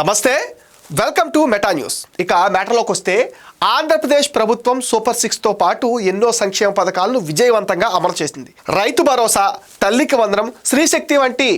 నమస్తే welcome to meta news. ఇక మ్యాటర్లోకి వస్తే ఆంధ్రప్రదేశ్ ప్రభుత్వం సూపర్ సిక్స్తో పాటు ఎన్నో సంక్షేమ పథకాలను విజయవంతంగా అమలు చేసింది. రైతు భరోసా తల్లికి వందనం స్త్రీశక్తి వంటి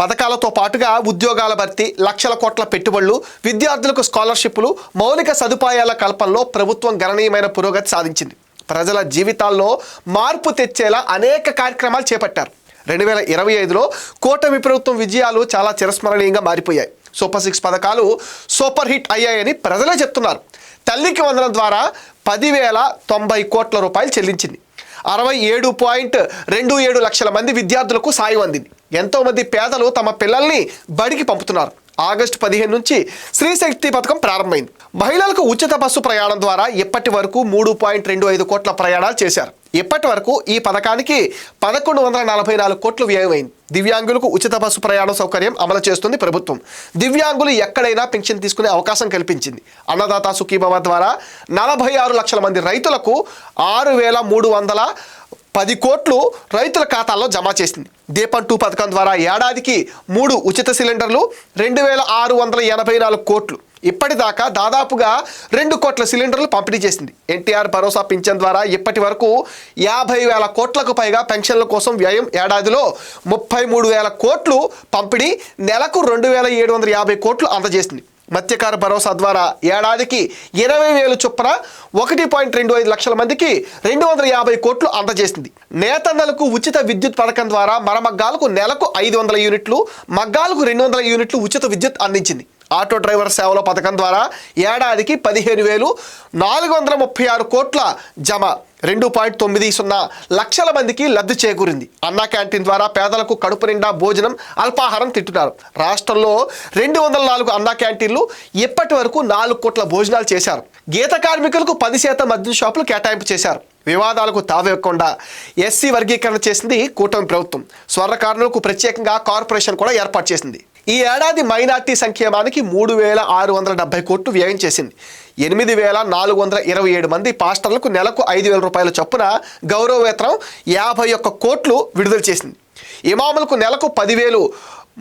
పథకాలతో పాటుగా ఉద్యోగాల భర్తీ లక్షల కోట్ల పెట్టుబడులు విద్యార్థులకు స్కాలర్షిప్లు మౌలిక సదుపాయాల కల్పనలో ప్రభుత్వం గణనీయమైన పురోగతి సాధించింది. ప్రజల జీవితాల్లో మార్పు తెచ్చేలా అనేక కార్యక్రమాలు చేపట్టారు. రెండు వేల ఇరవై ఐదులో కూటమి ప్రభుత్వం విజయాలు చాలా చిరస్మరణీయంగా మారిపోయాయి. సూపర్ సిక్స్ పథకాలు సూపర్ హిట్ అయ్యాయని ప్రజలే చెప్తున్నారు. తల్లికి వందనం ద్వారా పదివేల తొంభై కోట్ల రూపాయలు చెల్లించింది. అరవై ఏడు పాయింట్ రెండు ఏడు లక్షల మంది విద్యార్థులకు సాయం అందింది. ఎంతోమంది పేదలు తమ పిల్లల్ని బడికి పంపుతున్నారు. ఆగస్టు పదిహేను నుంచి శ్రీశక్తి పథకం ప్రారంభమైంది. మహిళలకు ఉచిత బస్సు ప్రయాణం ద్వారా ఇప్పటి వరకు మూడు పాయింట్ రెండు ఐదు కోట్ల ప్రయాణాలు చేశారు. ఇప్పటి వరకు ఈ పథకానికి పదకొండు వందల నలభై నాలుగు కోట్లు వ్యయమైంది. దివ్యాంగులకు ఉచిత బస్సు ప్రయాణ సౌకర్యం అమలు చేస్తుంది ప్రభుత్వం. దివ్యాంగులు ఎక్కడైనా పెన్షన్ తీసుకునే అవకాశం కల్పించింది. అన్నదాత సుఖీభవ ద్వారా నలభై ఆరు లక్షల మంది రైతులకు ఆరు వేల మూడు వందల పది కోట్లు రైతుల ఖాతాల్లో జమ చేసింది. దీపం టూ పథకం ద్వారా ఏడాదికి మూడు ఉచిత సిలిండర్లు రెండు వేల ఆరు వందల ఎనభై నాలుగు కోట్లు. ఇప్పటిదాకా దాదాపుగా రెండు కోట్ల సిలిండర్లు పంపిణీ చేసింది. ఎన్టీఆర్ భరోసా పింఛన్ ద్వారా ఇప్పటి వరకు యాభై వేల కోట్లకు పైగా పెన్షన్ల కోసం వ్యయం ఏడాదిలో ముప్పై మూడు వేల కోట్లు పంపిణీ నెలకు రెండు వేల ఏడు వందల యాభై కోట్లు అందజేసింది. మత్స్యకార భరోసా ద్వారా ఏడాదికి ఇరవై వేలు చొప్పున ఒకటి పాయింట్ రెండు ఐదు లక్షల మందికి రెండు వందల యాభై కోట్లు అందజేసింది. నేతన్నలకు ఉచిత విద్యుత్ పథకం ద్వారా మరమగ్గాలకు నెలకు ఐదు వందల యూనిట్లు మగ్గాలకు రెండు వందల యూనిట్లు ఉచిత విద్యుత్ అందించింది. ఆటో డ్రైవర్ సేవల పథకం ద్వారా ఏడాదికి పదిహేను వేలు నాలుగు వందల ముప్పై ఆరు కోట్ల జమ రెండు పాయింట్ తొమ్మిది సున్నా లక్షల మందికి లబ్ధి చేకూరింది. అన్నా క్యాంటీన్ ద్వారా పేదలకు కడుపు నిండా భోజనం అల్పాహారం తింటున్నారు. రాష్ట్రంలో రెండు వందల నాలుగు అన్నా క్యాంటీన్లు ఇప్పటి వరకు నాలుగు కోట్ల భోజనాలు చేశారు. గీత కార్మికులకు పది శాతం మద్యం షాపులు కేటాయింపు చేశారు. వివాదాలకు తావేయకుండా ఎస్సీ వర్గీకరణ చేసింది కూటమి ప్రభుత్వం. స్వర్ణకారులకు ప్రత్యేకంగా కార్పొరేషన్ కూడా ఏర్పాటు చేసింది. ఈ ఏడాది మైనార్టీ సంక్షేమానికి మూడు వేల ఆరు వందల డెబ్బై కోట్లు వ్యయం చేసింది. ఎనిమిది వేల నాలుగు వందల ఇరవై ఏడు మంది పాస్టర్లకు నెలకు ఐదు వేల రూపాయల చొప్పున గౌరవవేతనం యాభై ఒక్క కోట్లు విడుదల చేసింది. ఇమాములకు నెలకు పదివేలు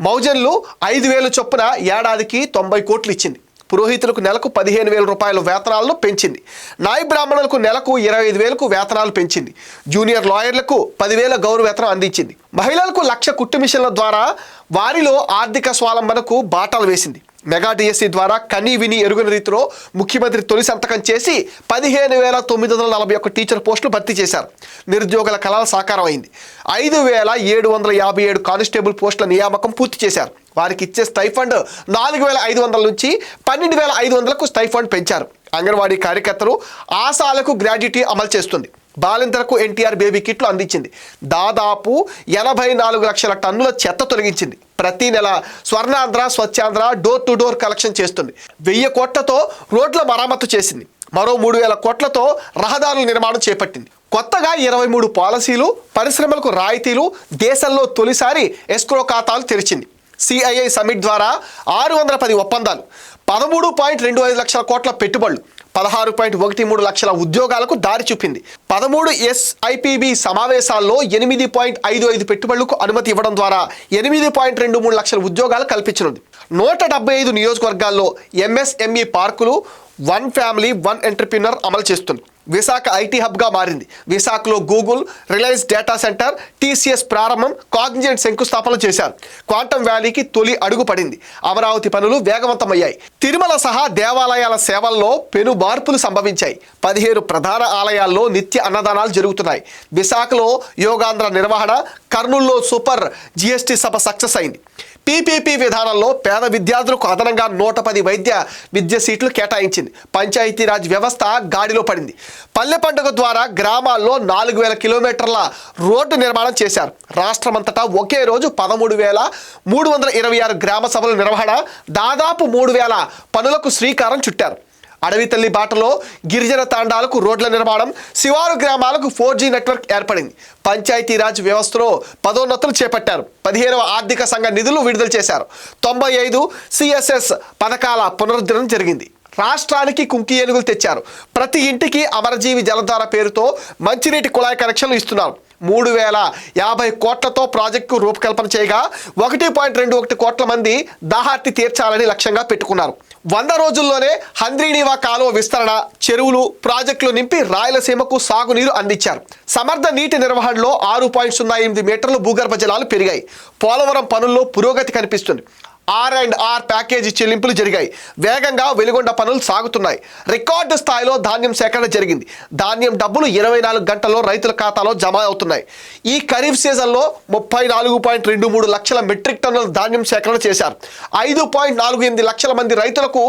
మౌజన్లు ఐదు వేలు చొప్పున ఏడాదికి తొంభై కోట్లు ఇచ్చింది. పురోహితులకు నెలకు పదిహేను వేల రూపాయల వేతనాలను పెంచింది. నాయ బ్రాహ్మణులకు నెలకు ఇరవై ఐదు వేలకు వేతనాలు పెంచింది. జూనియర్ లాయర్లకు పదివేల గౌరవ వేతనం అందించింది. మహిళలకు లక్ష కుట్టు మిషన్ల ద్వారా వారిలో ఆర్థిక స్వాలంబనకు బాటలు వేసింది. మెగా డిఎస్సి ద్వారా కనీ విని ఎరుగని రీతిలో ముఖ్యమంత్రి తొలి సంతకం చేసి పదిహేను వేల తొమ్మిది వందల నలభై ఒక్క టీచర్ పోస్టులు భర్తీ చేశారు. నిరుద్యోగుల కళల సాకారం అయింది ఐదు వేల ఏడు వందల యాభై ఏడు కానిస్టేబుల్ పోస్టుల నియామకం పూర్తి చేశారు. వారికి ఇచ్చే స్టైఫండ్ నాలుగు వేల ఐదు వందల నుంచి పన్నెండు వేల ఐదు వందలకు స్టైఫండ్ పెంచారు. అంగన్వాడీ కార్యకర్తలు ఆశాలకు గ్రాడ్యుటీ అమలు చేస్తుంది. బాలింతలకు ఎన్టీఆర్ బేబీ కిట్లు అందించింది. దాదాపు ఎనభై నాలుగు లక్షల టన్నుల చెత్త తొలగించింది. ప్రతి నెల Swarnandhra Swachhandhra door to door collection చేస్తుంది. వెయ్యి కోట్లతో రోడ్ల మరమ్మతు చేసింది. మరో మూడు వేల కోట్లతో రహదారుల నిర్మాణం చేపట్టింది. కొత్తగా ఇరవై మూడు పాలసీలు పరిశ్రమలకు రాయితీలు దేశంలో తొలిసారి ఎస్క్రో ఖాతాలు తెరిచింది. సిఐఐ సమిట్ ద్వారా ఆరు వందల పది ఒప్పందాలు పదమూడు పాయింట్ రెండు ఐదు లక్షల కోట్ల పెట్టుబడులు పదహారు పాయింట్ ఒకటి మూడు లక్షల ఉద్యోగాలకు దారి చూపింది. పదమూడు ఎస్ఐపిబి సమావేశాల్లో ఎనిమిది పాయింట్ ఐదు ఐదు పెట్టుబడులకు అనుమతి ఇవ్వడం ద్వారా ఎనిమిది పాయింట్ రెండు మూడు లక్షల ఉద్యోగాలు కల్పించనుంది. నూట డెబ్బై ఐదు నియోజకవర్గాల్లో ఎంఎస్ఎంఈ పార్కులు వన్ ఫ్యామిలీ వన్ ఎంటర్ప్రినర్ అమలు చేస్తుంది. విశాఖ ఐటీ హబ్గా మారింది. విశాఖలో Google Reliance data center TCS ప్రారంభం కాగ్నిజెంట్ శంకుస్థాపన చేశారు. క్వాంటమ్ వ్యాలీకి తొలి అడుగు పడింది. అమరావతి పనులు వేగవంతమయ్యాయి. తిరుమల సహా దేవాలయాల సేవల్లో పెను మార్పులు సంభవించాయి. పదిహేను ప్రధాన ఆలయాల్లో నిత్య అన్నదానాలు జరుగుతున్నాయి. విశాఖలో యోగాంధ్ర నిర్వహణ కర్నూల్లో సూపర్ జిఎస్టీ సభ సక్సెస్ అయింది. పీపీపీ విధానంలో పేద విద్యార్థులకు అదనంగా నూట పది వైద్య విద్య సీట్లు కేటాయించింది. పంచాయతీరాజ్ వ్యవస్థ గాడిలో పడింది. పల్లె పండుగ ద్వారా గ్రామాల్లో నాలుగు వేల కిలోమీటర్ల రోడ్డు నిర్మాణం చేశారు. రాష్ట్రమంతటా ఒకే రోజు పదమూడు వేల మూడు వందల ఇరవై ఆరు గ్రామ సభల నిర్వహణ దాదాపు మూడు వేల పనులకు శ్రీకారం చుట్టారు. అడవి తల్లి బాటలో గిరిజన తాండాలకు రోడ్ల నిర్మాణం శివారు గ్రామాలకు ఫోర్ జీ నెట్వర్క్ ఏర్పడింది. పంచాయతీరాజ్ వ్యవస్థలో పదోన్నతులు చేపట్టారు. పదిహేనవ ఆర్థిక సంఘ నిధులు విడుదల చేశారు. తొంభై ఐదు సిఎస్ఎస్ పథకాల పునరుద్ధరణ జరిగింది. రాష్ట్రానికి కుంకి ఏనుగులు తెచ్చారు. ప్రతి ఇంటికి అమరజీవి జలధార పేరుతో మంచినీటి కుళాయి కనెక్షన్లు ఇస్తున్నారు. మూడు వేల యాభై కోట్లతో ప్రాజెక్టు రూపకల్పన చేయగా ఒకటి పాయింట్ రెండు ఒకటి కోట్ల మంది దాహార్తి తీర్చాలని లక్ష్యంగా పెట్టుకున్నారు. వంద రోజుల్లోనే హంద్రీనీవా కాలువ విస్తరణ చెరువులు ప్రాజెక్టులు నింపి రాయలసీమకు సాగునీరు అందించారు. సమర్థ నీటి నిర్వహణలో ఆరు పాయింట్ సున్నా ఎనిమిది మీటర్లు భూగర్భ జలాలు పెరిగాయి. పోలవరం పనుల్లో పురోగతి కనిపిస్తుంది. ఆర్ అండ్ ఆర్ ప్యాకేజీ చెల్లింపులు జరిగాయి. వేగంగా వెలుగొండ పనులు సాగుతున్నాయి. రికార్డు స్థాయిలో ధాన్యం సేకరణ జరిగింది. ధాన్యం డబ్బులు ఇరవై నాలుగు గంటల్లో రైతుల ఖాతాలో జమ అవుతున్నాయి. ఈ ఖరీఫ్ సీజన్లో ముప్పై నాలుగు పాయింట్ రెండు మూడు లక్షల మెట్రిక్ టన్నుల ధాన్యం సేకరణ చేశారు. ఐదు పాయింట్ నాలుగు ఎనిమిది లక్షల మంది రైతులకు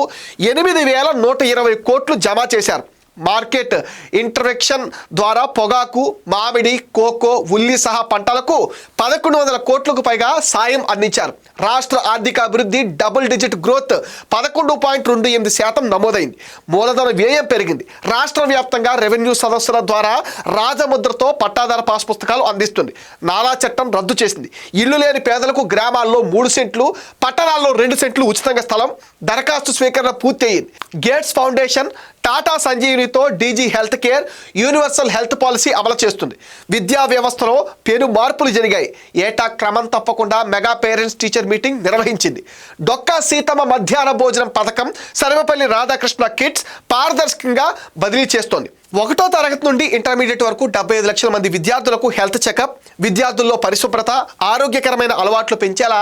ఎనిమిది వేల నూట ఇరవై కోట్లు జమ చేశారు. మార్కెట్ ఇంటర్వెక్షన్ ద్వారా పొగాకు మామిడి కోకో ఉల్లి సహా పంటలకు పదకొండు వందల కోట్లకు పైగా సాయం అందించారు. రాష్ట్ర ఆర్థిక అభివృద్ధి డబుల్ డిజిట్ గ్రోత్ పదకొండు పాయింట్ రెండు ఎనిమిది శాతం నమోదైంది. మూలధన వ్యయం పెరిగింది. రాష్ట్ర వ్యాప్తంగా రెవెన్యూ సదస్సుల ద్వారా రాజముద్రతో పట్టాదార పాస్ పుస్తకాలు అందిస్తుంది. నాలా చట్టం రద్దు చేసింది. ఇల్లు లేని పేదలకు గ్రామాల్లో మూడు సెంట్లు పట్టణాల్లో రెండు సెంట్లు ఉచితంగా స్థలం దరఖాస్తు స్వీకరణ పూర్తయింది. Gates foundation Tata సంజీవినితో digi health care universal health policy అమలు చేస్తుంది. విద్యా వ్యవస్థలో పెను మార్పులు జరిగాయి. ఏటా క్రమం తప్పకుండా మెగా పేరెంట్స్ టీచర్ మీటింగ్ నిర్వహించింది. డొక్కా సీతమ్మ మధ్యాహ్న భోజనం పథకం సర్వపల్లి రాధాకృష్ణ కిట్స్ పారదర్శకంగా బదిలీ చేస్తోంది. ఒకటో తరగతి నుండి ఇంటర్మీడియట్ వరకు డెబ్బై ఐదు లక్షల మంది విద్యార్థులకు హెల్త్ చెకప్ విద్యార్థుల్లో పరిశుభ్రత ఆరోగ్యకరమైన అలవాట్లు పెంచేలా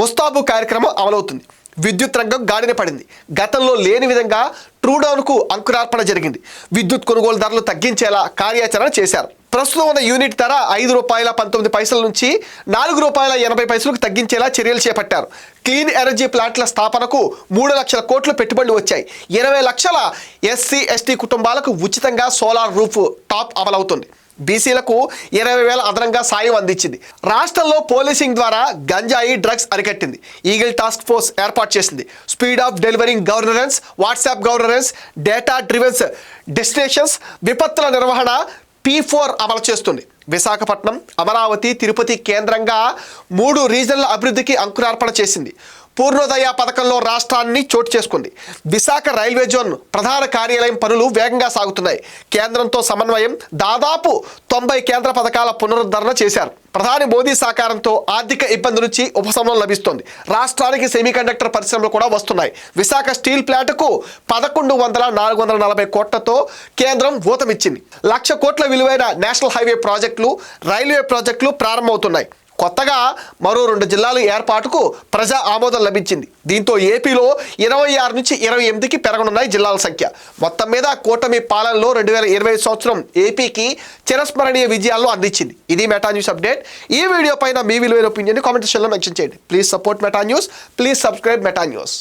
ముస్తాబు కార్యక్రమం అమలవుతుంది. విద్యుత్ రంగం గాడిన పడింది. గతంలో లేని విధంగా ట్రూడౌన్కు అంకురార్పణ జరిగింది. విద్యుత్ కొనుగోలు ధరలు తగ్గించేలా కార్యాచరణ చేశారు. ప్రస్తుతం ఉన్న యూనిట్ ధర ఐదు రూపాయల పంతొమ్మిది పైసల నుంచి నాలుగు రూపాయల ఎనభై పైసలకు తగ్గించేలా చర్యలు చేపట్టారు. క్లీన్ ఎనర్జీ ప్లాంట్ల స్థాపనకు మూడు లక్షల కోట్లు పెట్టుబడులు వచ్చాయి. ఇరవై లక్షల ఎస్సీ ఎస్టీ కుటుంబాలకు ఉచితంగా సోలార్ రూఫ్ టాప్ అమలవుతుంది. బీసీలకు ఇరవై వేల అదనంగా సాయం అందించింది. రాష్ట్రంలో పోలీసింగ్ ద్వారా గంజాయి డ్రగ్స్ అరికట్టింది. ఈగిల్ టాస్క్ ఫోర్స్ ఏర్పాటు చేసింది. Speed of delivering governance WhatsApp governance data drivens destinations విపత్తుల నిర్వహణ పీ ఫోర్ అమలు చేస్తుంది. విశాఖపట్నం అమరావతి తిరుపతి కేంద్రంగా మూడు రీజనల్ అభివృద్ధికి అంకురార్పణ చేసింది. పూర్ణోదయ పథకంలో రాష్ట్రాన్ని చోటు చేసుకుంది. విశాఖ రైల్వే జోన్ ప్రధాన కార్యాలయం పనులు వేగంగా సాగుతున్నాయి. కేంద్రంతో సమన్వయం దాదాపు తొంభై కేంద్ర పథకాల పునరుద్ధరణ చేశారు. ప్రధాని మోదీ సహకారంతో ఆర్థిక ఇబ్బంది నుంచి ఉపశమనం లభిస్తోంది. రాష్ట్రానికి సెమీకండక్టర్ పరిశ్రమలు కూడా వస్తున్నాయి. విశాఖ స్టీల్ ప్లాంట్కు పదకొండు వందల నాలుగు వందల నలభై కోట్లతో కేంద్రం ఊతమిచ్చింది. లక్ష కోట్ల విలువైన నేషనల్ హైవే ప్రాజెక్టులు రైల్వే ప్రాజెక్టులు ప్రారంభమవుతున్నాయి. కొత్తగా మరో రెండు జిల్లాల ఏర్పాటుకు ప్రజా ఆమోదం లభించింది. దీంతో ఏపీలో ఇరవై ఆరు నుంచి ఇరవై ఎనిమిదికి పెరగనున్నాయి జిల్లాల సంఖ్య. మొత్తం మీద కూటమి పాలనలో రెండు వేల ఇరవై సంవత్సరం ఏపీకి చిరస్మరణీయ విజయాలను అందించింది. ఇది మెటా న్యూస్ అప్డేట్. ఈ వీడియో పైన మీ విలువైన ఒపీనియన్ కామెంట్ సెక్షన్లో మెన్షన్ చేయండి. Please support Meta News. Please subscribe Meta News.